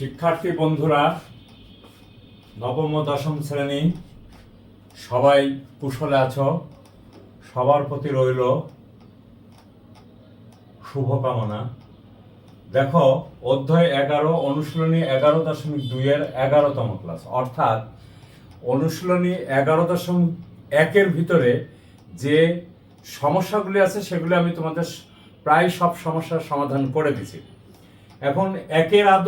শিক্ষার্থী বন্ধুরা, নবম দশম শ্রেণি, সবাই কুশলে আছো, সবার প্রতি রইল শুভকামনা। দেখো, অধ্যায় এগারো, অনুশীলনী এগারো দশমিক দুইয়ের এগারোতম ক্লাস। অর্থাৎ, অনুশীলনী এগারো দশমিক একের ভিতরে যে সমস্যাগুলি আছে, সেগুলি আমি তোমাদের প্রায় সব সমস্যার সমাধান করে দিছি। এখন একের আদ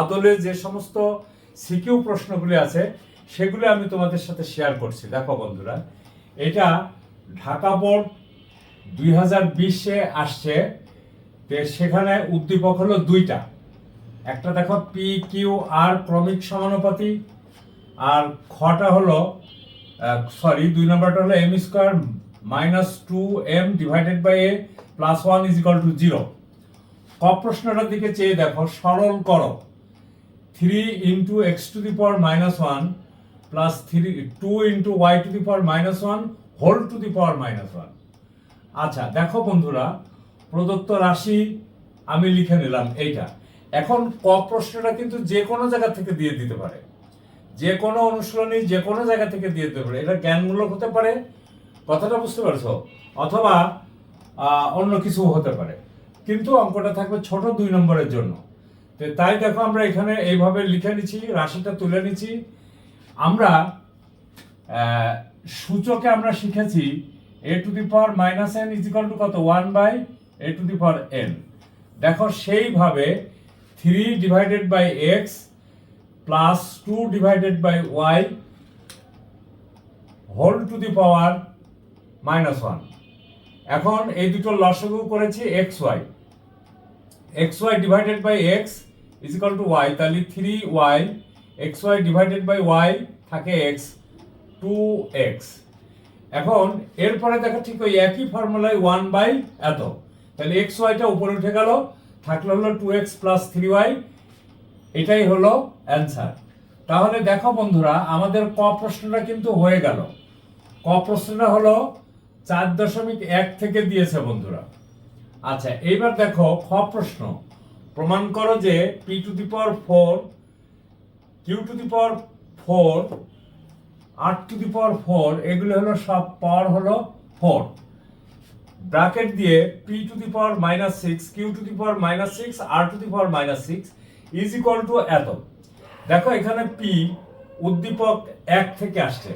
আদলে যে সমস্ত সিকিউ প্রশ্নগুলি আছে, সেগুলি আমি তোমাদের সাথে শেয়ার করছি। দেখো বন্ধুরা, এটা ঢাকা বোর্ড দুই হাজার বিশে আসছে সেখানে উদ্দীপক হলো দুইটা। একটা দেখো পি কিউ আর ক্রমিক সমানুপাতি, আর খটা হলো সরি দুই নম্বরটা হলো M square minus two M divided by A plus one is equal to zero ক প্রশ্নটার দিকে চেয়ে দেখো, সরল করো। Three into X to the power minus one plus three two into Y to the power minus one whole to the power minus one আচ্ছা দেখো বন্ধুরা, প্রদত্ত রাশি আমি লিখে নিলাম এইটা। এখন ক প্রশ্নটা কিন্তু যে কোনো জায়গা থেকে দিয়ে দিতে পারে। যে কোনো অনুশীলনী যে কোনো জায়গা থেকে দিয়ে দিতে পারে। এটা জ্ঞানমূলক হতে পারে, কথাটা বুঝতে পারছ? অথবা অন্য কিছু হতে পারে। কিন্তু অঙ্কটা থাকবে ছোট দুই নম্বরের জন্য। তো তাই দেখো আমরা এখানে এইভাবে লিখে নিচ্ছি, রাশিটা তুলে নিচ্ছি। আমরা সূচকে আমরা শিখেছি A to the power minus N is equal to কত? One by A to the power N দেখো সেইভাবে three divided by X plus two divided by Y whole to the power minus one এখন এই দুটো লসগু করেছি X Y X Y divided by X is equal to Y তাহলে three Y X Y divided by Y থাকে X two X এখন, এরপরে দেখো ঠিক ওই একই ফর্মুলায় ওয়ান বাই এত। তাহলে এক্স ওয়াইটা উপরে উঠে গেল, থাকল হলো two X plus three Y এটাই হলো অ্যান্সার তাহলে দেখো বন্ধুরা, আমাদের ক প্রশ্নটা কিন্তু হয়ে গেল। ক প্রশ্নটা হলো চার দশমিক এক থেকে দিয়েছে বন্ধুরা। আচ্ছা এইবার দেখো খ প্রশ্ন। প্রমাণ করো যে P to the power four Q to the power four R to the power four এগুলো হলো সব পাওয়ার হলো ফোর ব্র্যাকেট দিয়ে P to the power minus six Q to the power minus six R to the power minus six is equal to এত। দেখো এখানে P উদ্দীপক এক থেকে আসছে।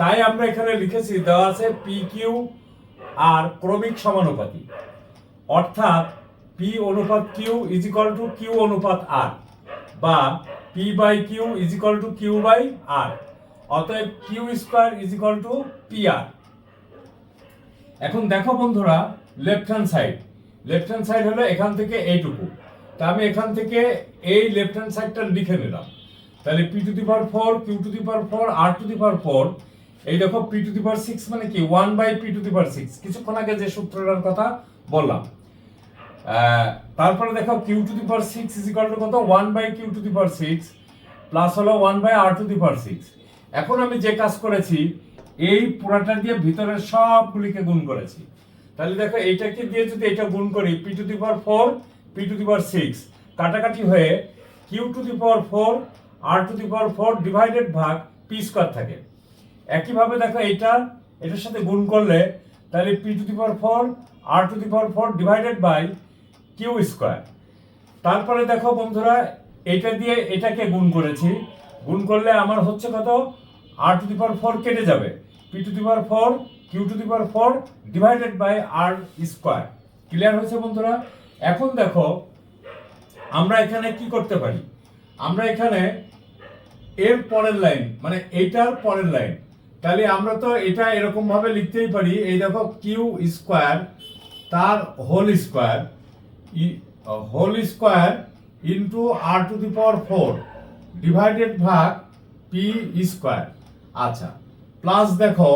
তাই আমরা এখানে লিখেছি, দেওয়া আছে পি কিউ আর ক্রমিক সমানুপাতি। অর্থাৎ পি অনুপাত Q is equal to Q অনুপাত আর বা P by Q is equal to Q by R অতএব Q square is equal to P R এখন দেখো বন্ধুরা left hand side left hand side হলো এখান থেকে এইটুকু। তা আমি এখান থেকে এই লেফট হ্যান্ড সাইডটা লিখে নিলাম। তাহলে P to the power four Q to the power four R to the power four এই দেখো P to the power six মানে কি? One by P to the power six কিছুক্ষণ আগে যে সূত্রটার কথা বললাম। তারপরে দেখো Q to the power six is equal to কত? One by Q to the power six plus হলো one by R to the power six এখন আমি যে কাজ করেছি, এই পুরাটা দিয়ে ভিতরের সবগুলিকে গুণ করেছি। তাহলে দেখো এইটাকে দিয়ে যদি এটা গুণ করি P to the power four P to the power six কাটাকাটি হয়ে Q to the power four R to the power four divided ভাগ পি স্কোয়ার থাকে। একইভাবে দেখো এইটা, এটার সাথে গুণ করলে তাহলে P to the power four R to the power four divided by Q square তারপরে দেখো বন্ধুরা, এটা দিয়ে এটাকে গুণ করেছি। গুণ করলে আমার হচ্ছে কত? আর টু দি পাওয়ার ফোর কেটে যাবে। P to the power four Q to the power four divided by R square clear হয়েছে বন্ধুরা? এখন দেখো, আমরা এখানে কি করতে পারি? আমরা এখানে এর পরের লাইন মানে এইটার পরের লাইন তাহলে আমরা তো এটা এরকম ভাবে লিখতেই পারি, এই দেখো কিউ স্কোয়ার তার whole square whole square into R to the power four divided ভাগ পি স্কোয়ার আচ্ছা প্লাস দেখো,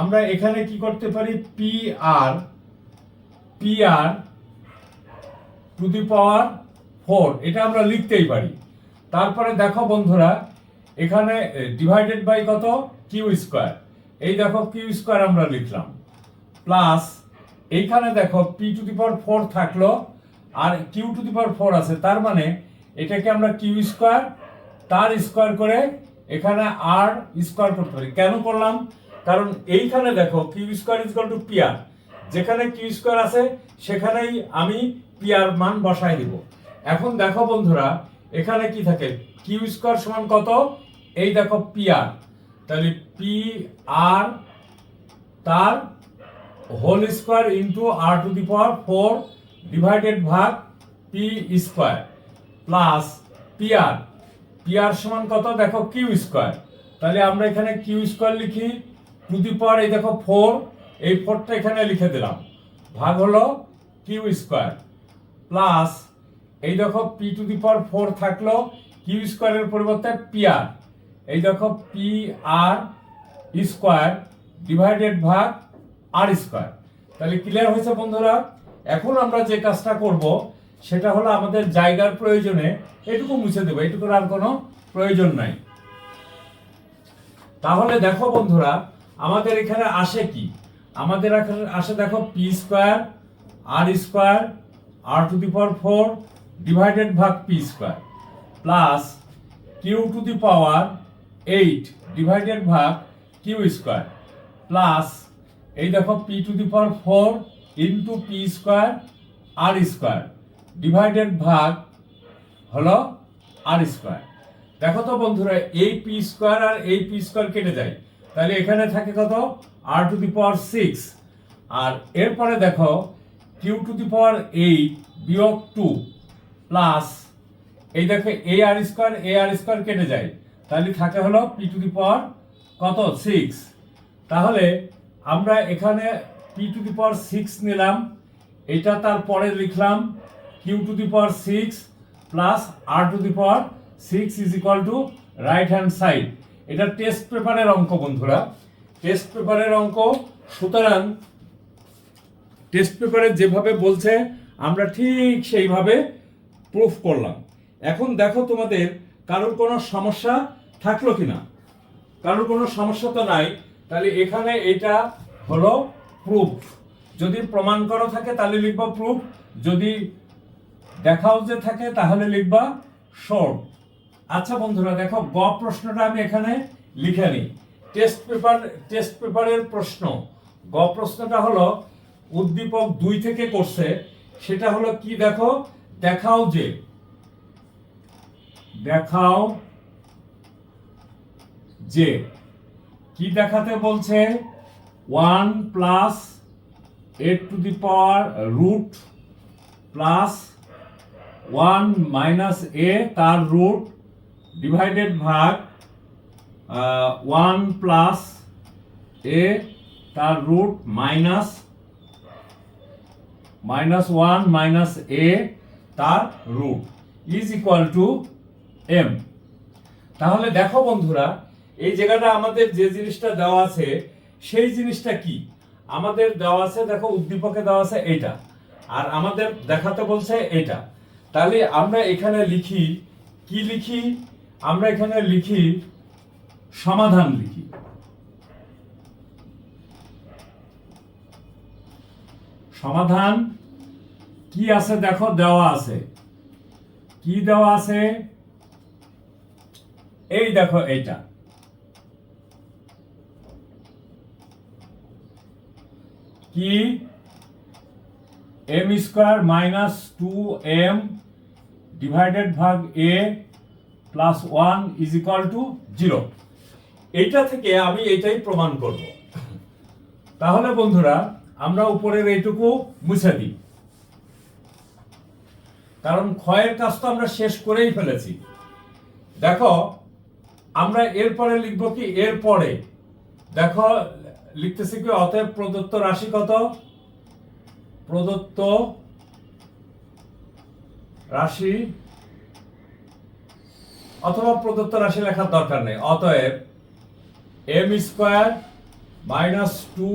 আমরা এখানে কি করতে পারি? P R P R to the power four এটা আমরা লিখতেই পারি। তারপরে দেখো বন্ধুরা এখানে ডিভাইডেড বাই কত? কিউ স্কোয়ার এই দেখো কিউ স্কোয়ার আমরা লিখলাম। প্লাস এইখানে দেখো P to the power four থাকল, আর Q to the power four আছে। তার মানে এটাকে আমরা কিউ স্কোয়ার তার স্কোয়ার করে এখানে আর স্কোয়ার করতে পারি। কেন করলাম? কারণ এইখানে দেখো Q square is two P R যেখানে কিউ স্কোয়ার আছে, সেখানেই আমি পিয়ার মান বসাই দিব। এখন দেখো বন্ধুরা, এখানে কি থাকে? কিউ স্কোয়ার সমান কত? এই দেখো পি আর তাহলে পি আর তার whole square into R to the power four divided ভাগ P square plus P R P R সমান কত? দেখো কিউ স্কোয়ার তাহলে আমরা এখানে কিউ স্কোয়ার লিখি টু দি পাওয়ার এই দেখো ফোর এই ফোরটা এখানে লিখে দিলাম। ভাগ হলো কিউ স্কোয়ার প্লাস এই দেখো P to the power four থাকল কিউ স্কোয়ারের পরিবর্তে পিআর। এই দেখো পি আর স্কোয়ার ডিভাইডেড ভাগ আর স্কোয়ার তাহলে ক্লিয়ার হয়েছে বন্ধুরা? এখন আমরা যে কাজটা করব, সেটা হলো আমাদের জায়গার প্রয়োজনে এটুকু মুছে দেবো, এটুকুর আর কোনো প্রয়োজন নাই। তাহলে দেখো বন্ধুরা, আমাদের এখানে আসে কি? আমাদের এখানে আসে দেখো P square R square R to the power four divided ভাগ P square plus Q to the power eight divided ভাগ কিউ স্কোয়ার প্লাস এই দেখো P to the power four into P square R square divided ভাগ হলো আর square দেখো তো বন্ধুরা, এই পি স্কোয়ার আর এই পি স্কোয়ার কেটে যায়। তাহলে এখানে থাকে কত? আর টু দি পাওয়ার সিক্স আর এরপরে দেখো Q to the power eight বিয়োগ টু প্লাস এই দেখো এ আর স্কোয়ার এ আর স্কোয়ার কেটে যায়। তাহলে থাকে হলো পি টু দি পাওয়ার কত? সিক্স তাহলে আমরা এখানে P to the power six নিলাম। এটা তারপরে লিখলাম Q to the power six plus R to the power six is equal to right hand side এটা টেস্ট পেপারের অঙ্ক, বন্ধুরা। টেস্ট পেপারের অঙ্ক। সুতরাং টেস্ট পেপারে যেভাবে বলছে, আমরা ঠিক সেইভাবে প্রুফ করলাম। এখন দেখো তোমাদের কারোর কোনো সমস্যা থাকল কিনা? কারোর কোনো সমস্যা তো নাই। তাহলে এখানে এটা হলো প্রুফ যদি প্রমাণ করা থাকে তাহলে লিখবা প্রুফ যদি দেখাও যে থাকে তাহলে লিখবা শর্ট আচ্ছা বন্ধুরা, দেখো, গ প্রশ্নটা আমি এখানে লিখে নিই। টেস্ট পেপার টেস্ট পেপারের প্রশ্ন। গ প্রশ্নটা হলো, উদ্দীপক দুই থেকে করছে। সেটা হলো কি দেখো? দেখাও যে। দেখাও যে কি দেখাতে বলছে? One plus A to the power root plus one minus A তার রুট ডিভাইডেড ভাগ ওয়ান প্লাস এ তার root minus minus one minus A তার root is equal to M. তাহলে দেখো বন্ধুরা এই জায়গাটা আমাদের যে জিনিসটা দেওয়া আছে, সেই জিনিসটা কি? আমাদের দেওয়া আছে, দেখো, উদ্দীপকে দেওয়া আছে এটা আর আমাদের দেখাতে বলছে এটা তাহলে আমরা এখানে লিখি, কি লিখি? আমরা এখানে লিখি, সমাধান লিখি। সমাধান, কি আছে দেখো, দেওয়া আছে। কি দেওয়া আছে? এই দেখো, এইটা। কি? M square minus two M divided ভাগ A plus one is equal to zero এইটা থেকে আমি এটাই প্রমাণ করব। তাহলে বন্ধুরা, আমরা উপরের এইটুকু মুছে দিই। কারণ ক্ষয়ের কাজ তো আমরা শেষ করেই ফেলেছি। দেখো, আমরা এরপরে লিখব কি? এরপরে। দেখো লিখতেছি কি? অতএব প্রদত্ত রাশি কত? প্রদত্ত রাশি অথবা প্রদত্ত রাশি লেখার দরকার নেই। অতএব M square minus two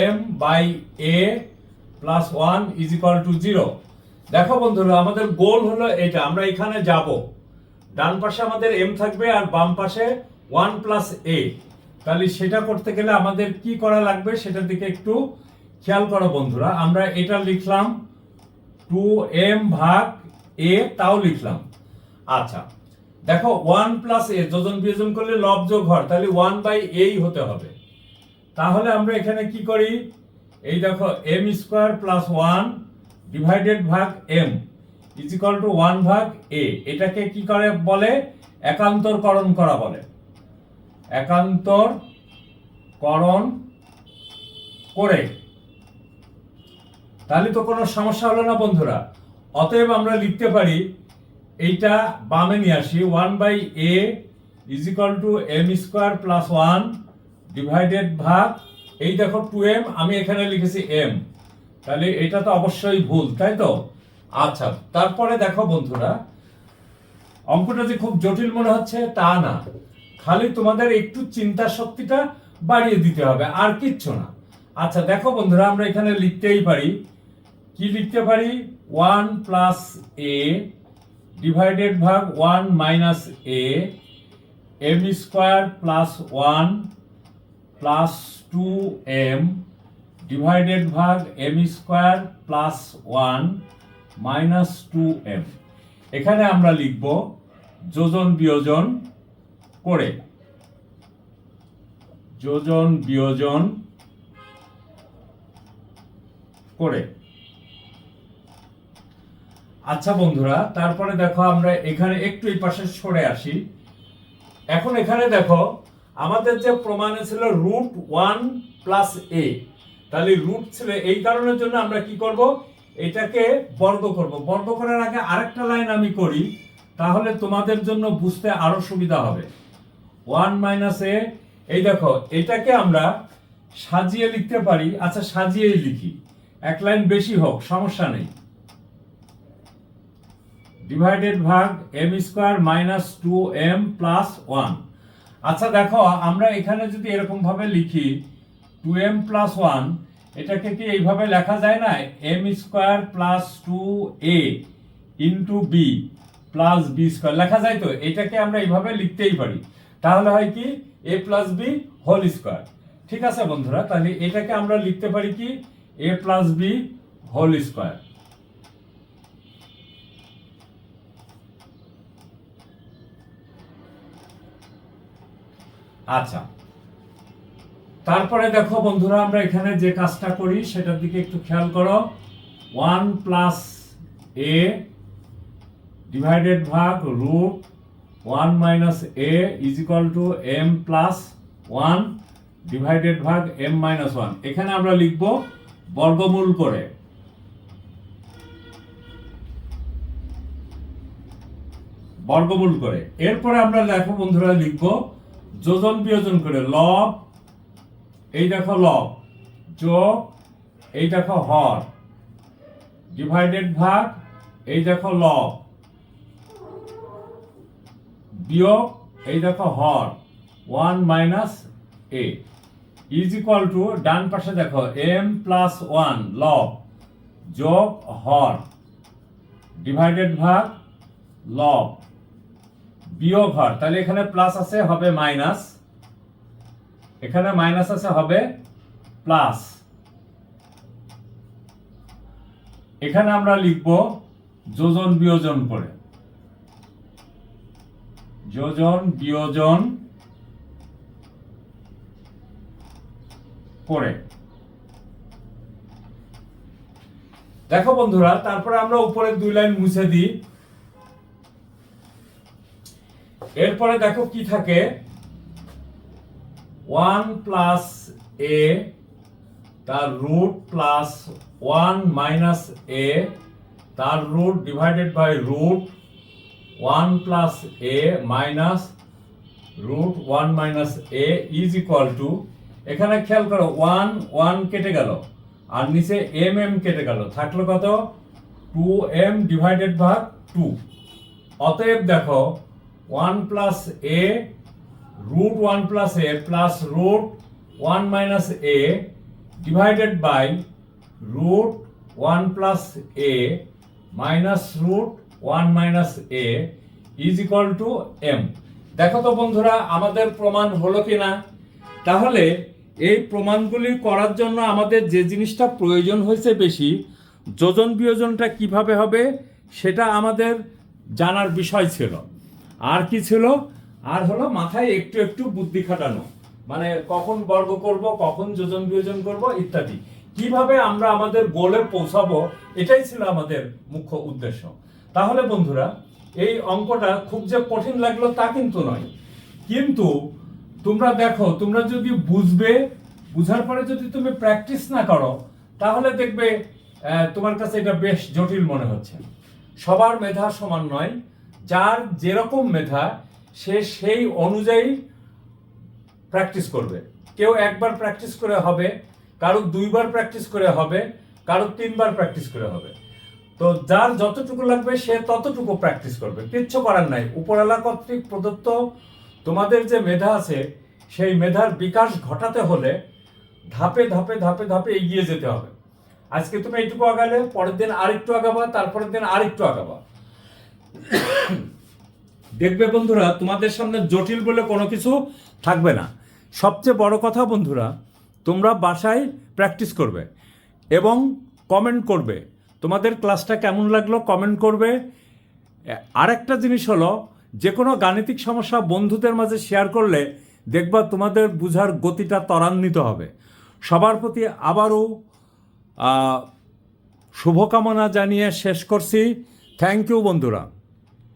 M by A plus one is equal to zero দেখো বন্ধুরা, আমাদের গোল হলো এটা, আমরা এখানে যাব। ডান পাশে আমাদের এম থাকবে আর বাম পাশে ওয়ান প্লাস এ তাহলে সেটা করতে গেলে আমাদের কি করা লাগবে সেটার দিকে একটু খেয়াল করো বন্ধুরা। আমরা এটা লিখলাম টু এম ভাগ এ তাও লিখলাম। আচ্ছা দেখো ওয়ান প্লাস এ যোজন বিয়োজন করলে লব যোগ হর তাহলে ওয়ান বাই এই হতে হবে। তাহলে আমরা এখানে কি করি? এই দেখো M square plus one divided ভাগ এম ইজ টু ওয়ান ভাগ এ এটাকে কি করে বলে? একান্তরকরণ করা বলে। একান্তর করণ করে। তাহলে তো কোনো সমস্যা হলো না বন্ধুরা। অতএব আমরা লিখতে পারি, এইটা বামে নিয়ে আসি one by A is equal to M square plus one divided ভাগ, এই দেখো টু এম আমি এখানে লিখেছি এম তাহলে এটা তো অবশ্যই ভুল, তাই তো? আচ্ছা তারপরে দেখো বন্ধুরা, অঙ্কটা যে খুব জটিল মনে হচ্ছে তা না। খালি তোমাদের একটু চিন্তা শক্তিটা বাড়িয়ে দিতে হবে, আর কিচ্ছু না। আচ্ছা দেখো বন্ধুরা, আমরা এখানে লিখতেই পারি। কি লিখতে পারি? ওয়ান প্লাস এ ডিভাইডেড ভাগ one minus A, M square plus one plus two M divided ভাগ M square plus one minus two M. এখানে আমরা লিখব যোজন বিয়োজন করে। যোজন, বিয়োজন করে। আচ্ছা বন্ধুরা, তারপরে দেখো আমরা এখানে একটু এই পাশে সরে আসি। এখন এখানে দেখো, আমাদের যে প্রমাণে ছিল রুট ওয়ান প্লাস এ, তাহলে রুট ছিল এই কারণের জন্য আমরা কি করব? এটাকে বর্গ করব। বর্গ করার আগে আরেকটা লাইন আমি করি, তাহলে তোমাদের জন্য বুঝতে আরও সুবিধা হবে। ওয়ান মাইনাস এ, এই দেখো, এটাকে আমরা সাজিয়ে লিখতে পারি। আচ্ছা সাজিয়েই লিখি। এক লাইন বেশি হোক, সমস্যা নেই। ডিভাইডেড ভাগ M square minus two M plus one আচ্ছা দেখো, আমরা এখানে যদি এরকম ভাবে লিখি টু এম প্লাস ওয়ান এটাকে কি এইভাবে লেখা যায় না? M square plus two A into B plus B square লেখা যায় তো? এটাকে আমরা এইভাবে লিখতেই পারি। তাহলে হয় কি? A plus B whole square ঠিক আছে বন্ধুরা, তাহলে এটাকে আমরা লিখতে পারি কি? A plus B whole square আচ্ছা। তারপরে দেখো বন্ধুরা, আমরা এখানে যে কাজটা করি, সেটার দিকে একটু খেয়াল করো। ওয়ান প্লাস এ ডিভাইডেড ভাগ root one minus a is equal to m plus one divided ভাগ এম মাইনাস ওয়ান। এখানে আমরা লিখব বর্গমূল করে। বর্গমূল করে। এরপরে আমরা দেখো বন্ধুরা লিখব যোজন বিয়োজন করে। লব, এই দেখো লব, যোগ, এই দেখো হর। ডিভাইডেড ভাগ, এই দেখো লব। বিয়োগ, এই দেখো হর one minus a is equal to ডান পাশে দেখো এম প্লাস ওয়ান লব যোগ হর ডিভাইডেড ভাগ লব বিয়োগ হর। তাহলে এখানে প্লাস আছে, হবে মাইনাস এখানে মাইনাস আছে, হবে প্লাস এখানে আমরা লিখব, যোজন বিয়োজন করে। যোজন, বিয়োজন করে। দেখো বন্ধুরা, তারপরে আমরা উপরে দুই লাইন মুছে দিই। এরপরে দেখো কি থাকে? ওয়ান প্লাস এ, তার root plus one minus a, তার root divided by root one plus a minus root one minus a is equal to এখানে খেয়াল করো ওয়ান ওয়ান কেটে গেল, আর নিচে এম এম কেটে গেল, থাকল কত? টু এম ডিভাইডেড ভাগ টু অতএব দেখো one plus a root one plus a plus root one minus a divided by root one plus a minus root one minus a is equal to m. দেখো তো বন্ধুরা, আমাদের প্রমাণ হলো কি না তাহলে এই প্রমাণগুলি করার জন্য আমাদের যে জিনিসটা প্রয়োজন হয়েছে বেশি, যোজন বিয়োজনটা কীভাবে হবে সেটা আমাদের জানার বিষয় ছিল। আর কি ছিল? আর হলো মাথায় একটু একটু বুদ্ধি খাটানো। মানে কখন বর্গ করব, কখন যোজন বিয়োজন করব, ইত্যাদি। কীভাবে আমরা আমাদের গোলে পৌঁছাবো, এটাই ছিল আমাদের মুখ্য উদ্দেশ্য। তাহলে বন্ধুরা, এই অঙ্কটা খুব যে কঠিন লাগল তা কিন্তু নয়। কিন্তু তোমরা দেখো, তোমরা যদি বুঝবে, বুঝার পরে যদি তুমি প্র্যাকটিস না করো, তাহলে দেখবে তোমার কাছে এটা বেশ জটিল মনে হচ্ছে। সবার মেধা সমান নয়, যার যেরকম মেধা, সে সেই অনুযায়ী প্র্যাকটিস করবে। কেউ একবার প্র্যাকটিস করে হবে কারও দুইবার প্র্যাকটিস করে হবে কারও তিনবার প্র্যাকটিস করে হবে। তো যার যতটুকু লাগবে, সে ততটুকু প্র্যাকটিস করবে। কিচ্ছু করার নাই। উপরওয়ালা কর্তৃক প্রদত্ত তোমাদের যে মেধা আছে, সেই মেধার বিকাশ ঘটাতে হলে ধাপে ধাপে ধাপে ধাপে এগিয়ে যেতে হবে। আজকে তুমি এইটুকু আগালে, পরের দিন আরেকটু আগাবা, তারপরের দিন আরেকটু আগাবা। দেখবে বন্ধুরা, তোমাদের সামনে জটিল বলে কোনো কিছু থাকবে না। সবচেয়ে বড় কথা বন্ধুরা, তোমরা বাসায় প্র্যাকটিস করবে এবং কমেন্ট করবে। তোমাদের ক্লাসটা কেমন লাগল কমেন্ট করবে। আর আরেকটা জিনিস হলো যে কোনো গাণিতিক সমস্যা বন্ধুদের মাঝে শেয়ার করলে দেখবা তোমাদের বুঝার গতিটা ত্বরান্বিত হবে। সবার প্রতি আবারও শুভকামনা জানিয়ে শেষ করছি। থ্যাংক ইউ বন্ধুরা।